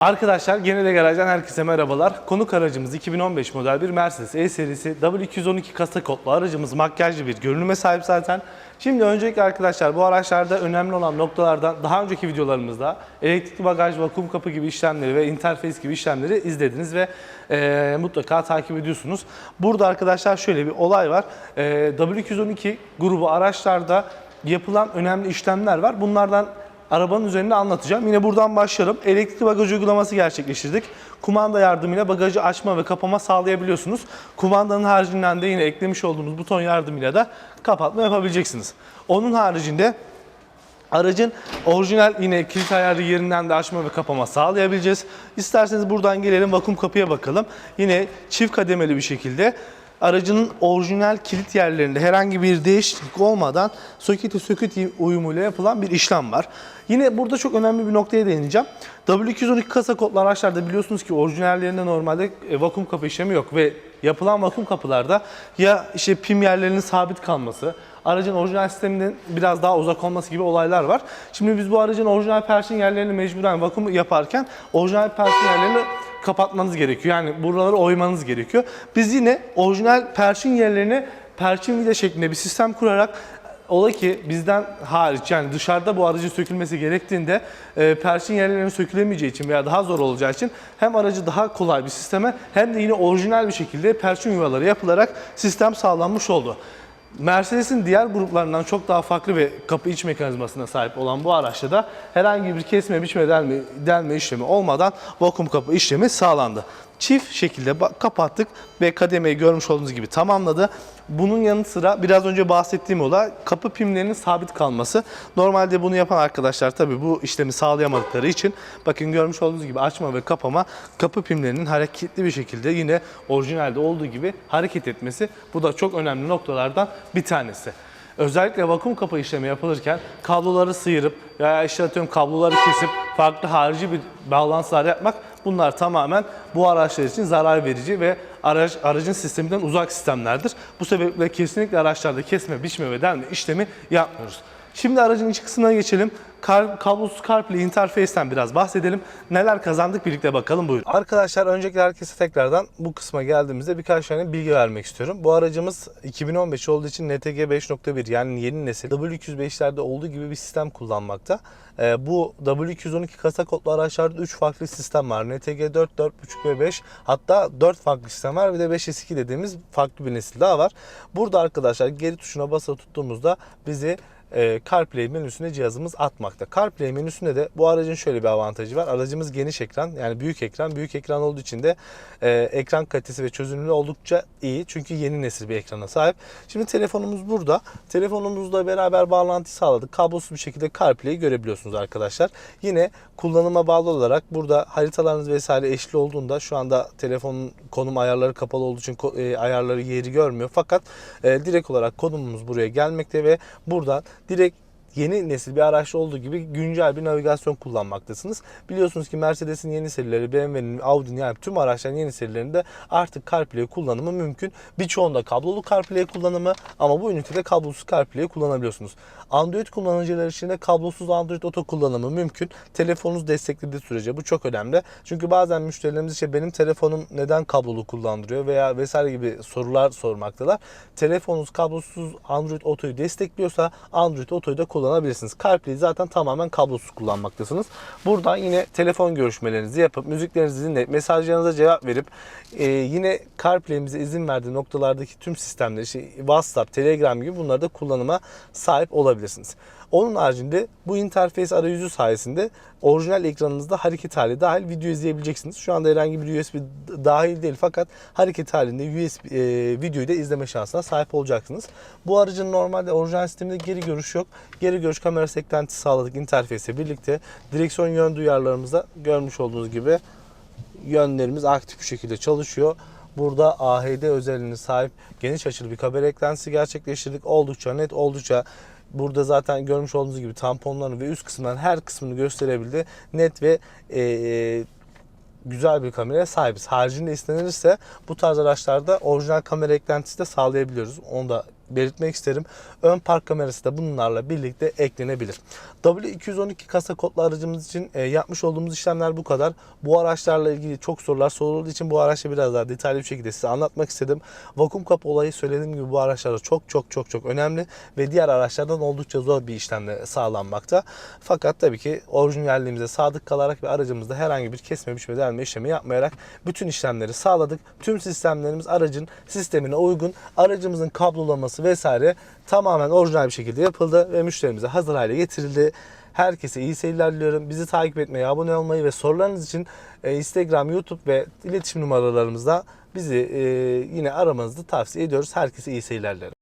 Arkadaşlar Genel Garaj'dan herkese merhabalar. Konuk aracımız 2015 model bir Mercedes E serisi W212 kasa kodlu aracımız makyajlı bir görünüme sahip zaten. Şimdi öncelikle arkadaşlar bu araçlarda önemli olan noktalardan daha önceki videolarımızda elektrikli bagaj, vakum kapı gibi işlemleri ve interface gibi işlemleri izlediniz ve e, mutlaka takip ediyorsunuz. Burada arkadaşlar şöyle bir olay var. E, W212 grubu araçlarda yapılan önemli işlemler var. Bunlardan arabanın üzerinde anlatacağım. Yine buradan başlayalım. Elektrikli bagaj uygulaması gerçekleştirdik. Kumanda yardımıyla bagajı açma ve kapama sağlayabiliyorsunuz. Kumandanın haricinden de yine eklemiş olduğumuz buton yardımıyla da kapatma yapabileceksiniz. Onun haricinde Aracın orijinal yine kilit ayarı yerinden de açma ve kapama sağlayabileceğiz. İsterseniz buradan gelelim vakum kapıya bakalım. Yine çift kademeli bir şekilde aracının orijinal kilit yerlerinde herhangi bir değişiklik olmadan soketi söküt uyumuyla yapılan bir işlem var. Yine burada çok önemli bir noktaya değineceğim. W212 kasa kodlu araçlarda biliyorsunuz ki orijinallerinde normalde e, vakum kapı işlemi yok ve yapılan vakum kapılarda ya işte pim yerlerinin sabit kalması, aracın orijinal sisteminden biraz daha uzak olması gibi olaylar var. Şimdi biz bu aracın orijinal perşin yerlerini mecburen vakum yaparken orijinal perşin yerlerini kapatmanız gerekiyor. Yani buraları oymanız gerekiyor. Biz yine orijinal perşin yerlerine perçin vida şeklinde bir sistem kurarak Ola ki bizden hariç yani dışarıda bu aracın sökülmesi gerektiğinde e, perşin yerlerinin sökülemeyeceği için veya daha zor olacağı için hem aracı daha kolay bir sisteme hem de yine orijinal bir şekilde perşin yuvaları yapılarak sistem sağlanmış oldu. Mercedes'in diğer gruplarından çok daha farklı ve kapı iç mekanizmasına sahip olan bu araçta da herhangi bir kesme, biçme, delme, delme işlemi olmadan vakum kapı işlemi sağlandı. Çift şekilde kapattık ve kademeyi görmüş olduğunuz gibi tamamladı. Bunun yanı sıra biraz önce bahsettiğim olay kapı pimlerinin sabit kalması. Normalde bunu yapan arkadaşlar tabii bu işlemi sağlayamadıkları için bakın görmüş olduğunuz gibi açma ve kapama kapı pimlerinin hareketli bir şekilde yine orijinalde olduğu gibi hareket etmesi. Bu da çok önemli noktalardan bir tanesi. Özellikle vakum kapı işlemi yapılırken kabloları sıyırıp veya işte atıyorum kabloları kesip farklı harici bir bağlantılar yapmak bunlar tamamen bu araçlar için zarar verici ve araç, aracın sisteminden uzak sistemlerdir. Bu sebeple kesinlikle araçlarda kesme, biçme ve delme işlemi yapmıyoruz. Şimdi aracın iç kısmına geçelim. Kar, kablosuz CarPlay interface'ten biraz bahsedelim. Neler kazandık birlikte bakalım buyurun. Arkadaşlar öncelikle herkese tekrardan bu kısma geldiğimizde birkaç tane bilgi vermek istiyorum. Bu aracımız 2015 olduğu için NTG 5.1 yani yeni nesil W205'lerde olduğu gibi bir sistem kullanmakta. Ee, bu W212 kasa kodlu araçlarda 3 farklı sistem var. NTG 4, 4.5 ve 5 hatta 4 farklı sistem var. Bir de 5S2 dediğimiz farklı bir nesil daha var. Burada arkadaşlar geri tuşuna basılı tuttuğumuzda bizi e, CarPlay menüsüne cihazımız atmakta. CarPlay menüsünde de bu aracın şöyle bir avantajı var. Aracımız geniş ekran yani büyük ekran. Büyük ekran olduğu için de e, ekran kalitesi ve çözünürlüğü oldukça iyi. Çünkü yeni nesil bir ekrana sahip. Şimdi telefonumuz burada. Telefonumuzla beraber bağlantı sağladık. Kablosuz bir şekilde CarPlay'i görebiliyorsunuz arkadaşlar. Yine kullanıma bağlı olarak burada haritalarınız vesaire eşli olduğunda şu anda telefonun konum ayarları kapalı olduğu için e, ayarları yeri görmüyor. Fakat e, direkt olarak konumumuz buraya gelmekte ve buradan direkt yeni nesil bir araçta olduğu gibi güncel bir navigasyon kullanmaktasınız. Biliyorsunuz ki Mercedes'in yeni serileri, BMW'nin, Audi'nin yani tüm araçların yeni serilerinde artık CarPlay kullanımı mümkün. Birçoğunda kablolu CarPlay kullanımı ama bu ünitede kablosuz CarPlay kullanabiliyorsunuz. Android kullanıcılar için de kablosuz Android Auto kullanımı mümkün. Telefonunuz desteklediği sürece bu çok önemli. Çünkü bazen müşterilerimiz işte benim telefonum neden kablolu kullandırıyor veya vesaire gibi sorular sormaktalar. Telefonunuz kablosuz Android Auto'yu destekliyorsa Android Auto'yu da kullanabilirsiniz. CarPlay zaten tamamen kablosuz kullanmaktasınız. Buradan yine telefon görüşmelerinizi yapıp müziklerinizi dinleyip mesajlarınıza cevap verip e, yine CarPlay'imize izin verdiği noktalardaki tüm sistemleri işte WhatsApp, Telegram gibi bunları da kullanıma sahip olabilirsiniz. Onun haricinde bu interface arayüzü sayesinde orijinal ekranınızda hareket hali dahil video izleyebileceksiniz. Şu anda herhangi bir USB dahil değil fakat hareket halinde USB e, videoyu da izleme şansına sahip olacaksınız. Bu aracın normalde orijinal sisteminde geri görüş yok. Geri görüş kamerası eklentisi sağladık interface ile birlikte. Direksiyon yön duyarlarımızda görmüş olduğunuz gibi yönlerimiz aktif bir şekilde çalışıyor. Burada AHD özelliğine sahip geniş açılı bir kamera eklentisi gerçekleştirdik. Oldukça net, oldukça burada zaten görmüş olduğunuz gibi tamponların ve üst kısımdan her kısmını gösterebildi. Net ve eee, güzel bir kameraya sahibiz. Haricinde istenirse bu tarz araçlarda orijinal kamera eklentisi de sağlayabiliyoruz. Onu da belirtmek isterim. Ön park kamerası da bunlarla birlikte eklenebilir. W212 kasa kodlu aracımız için e, yapmış olduğumuz işlemler bu kadar. Bu araçlarla ilgili çok sorular sorulduğu için bu araçla biraz daha detaylı bir şekilde size anlatmak istedim. Vakum kapı olayı söylediğim gibi bu araçlarda çok çok çok çok önemli ve diğer araçlardan oldukça zor bir işlemle sağlanmakta. Fakat tabii ki orijinalliğimize sadık kalarak ve aracımızda herhangi bir kesme biçme delme işlemi yapmayarak bütün işlemleri sağladık. Tüm sistemlerimiz aracın sistemine uygun. Aracımızın kablolaması vesaire tamamen orijinal bir şekilde yapıldı ve müşterimize hazır hale getirildi. Herkese iyi seyirler diliyorum. Bizi takip etmeyi, abone olmayı ve sorularınız için e, Instagram, YouTube ve iletişim numaralarımızda bizi e, yine aramanızı tavsiye ediyoruz. Herkese iyi seyirler dilerim.